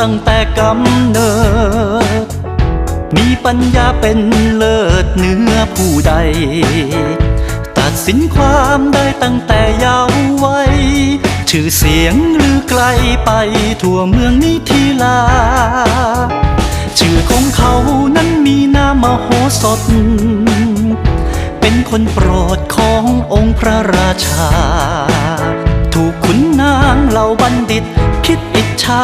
ตั้งแต่กำเนิด มีปัญญาเป็นเลิศเหนือผู้ใด ตัดสินความได้ตั้งแต่เยาว์วัยชื่อเสียงลือไกลไปทั่วเมืองนิทิลา ชื่อของเขานั้นมีนามโหสถ เป็นคนโปรดขององค์พระราชา ถูกขุนนางเหล่าบัณฑิตคิดอิจฉา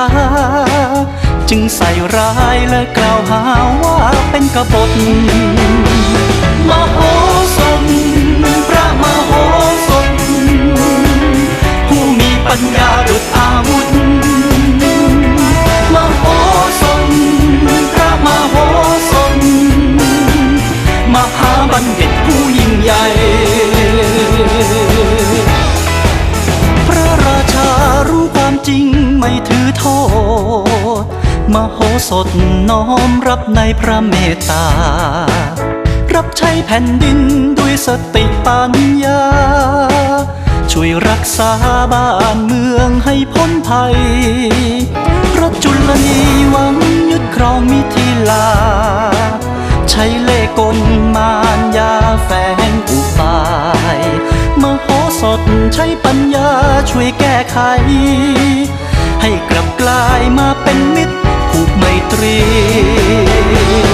จึงใส่ร้ายและกล่าวหาว่าเป็นกบฏมโหสถพระมโหสถผู้มีปัญญาดุจอา โหสถน้อมรับในพระเมตตา รับใช้แผ่นดินด้วยสติปัญญา ช่วยรักษาบ้านเมืองให้พ้นภัยพระจุลนีหวังยึดครองมิถิลา ใช้เล่กลมารยาแฝงอุบายมโหสถใช้ปัญญาช่วยแก้ไข ให้กลับกลายมา ตรี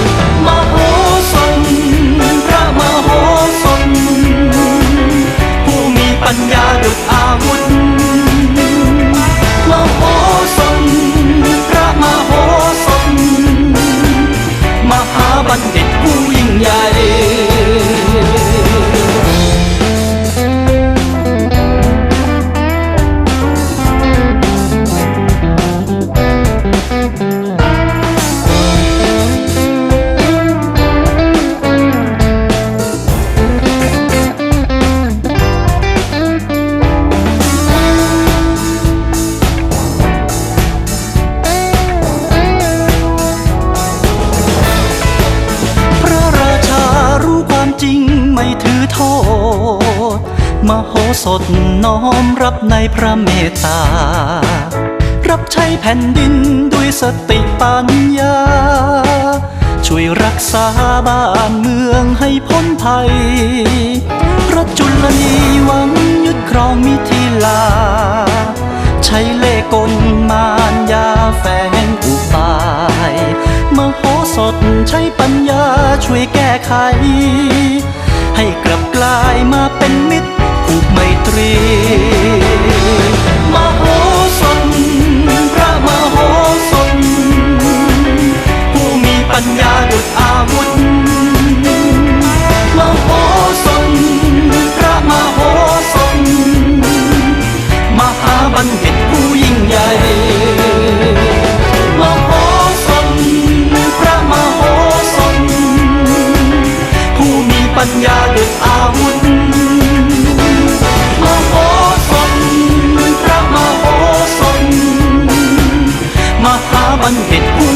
จริงไม่ถือโทษ มโหสถน้อมรับในพระเมตตา รับใช้แผ่นดินด้วยสติปัญญา ช่วยรักษาบ้านเมืองให้พ้นภัย พระจุลนีหวังยึดครองมิถิลา ใช้เล่กลมารยาแฝงอุบายมโหสถใช้ปัญญาช่วยแก้ไข ลายมาเป็นมิตรผูกไมตรี ปัญญาเด็ดอาวุธมาโอสถพระมาโอสถมหาบัณฑิตผู้